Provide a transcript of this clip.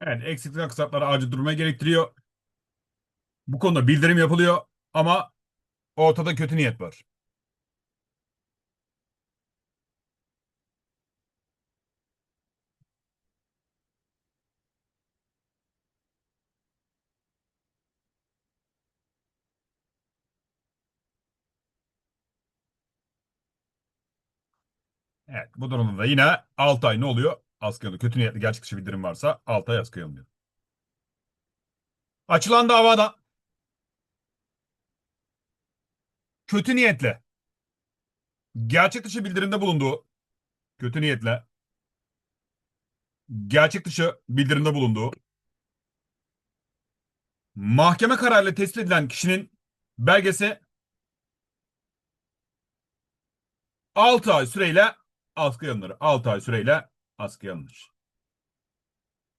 Evet, eksiklik aksakları acil durmaya gerektiriyor. Bu konuda bildirim yapılıyor ama ortada kötü niyet var. Evet, bu durumda da yine 6 ay ne oluyor? Askıya alınıyor. Kötü niyetli gerçek dışı bildirim varsa 6 ay askıya alınıyor. Açılan davada kötü niyetle gerçek dışı bildirimde bulunduğu kötü niyetle gerçek dışı bildirimde bulunduğu mahkeme kararıyla tespit edilen kişinin belgesi 6 ay süreyle askıya alınır. 6 ay süreyle askıya alınır.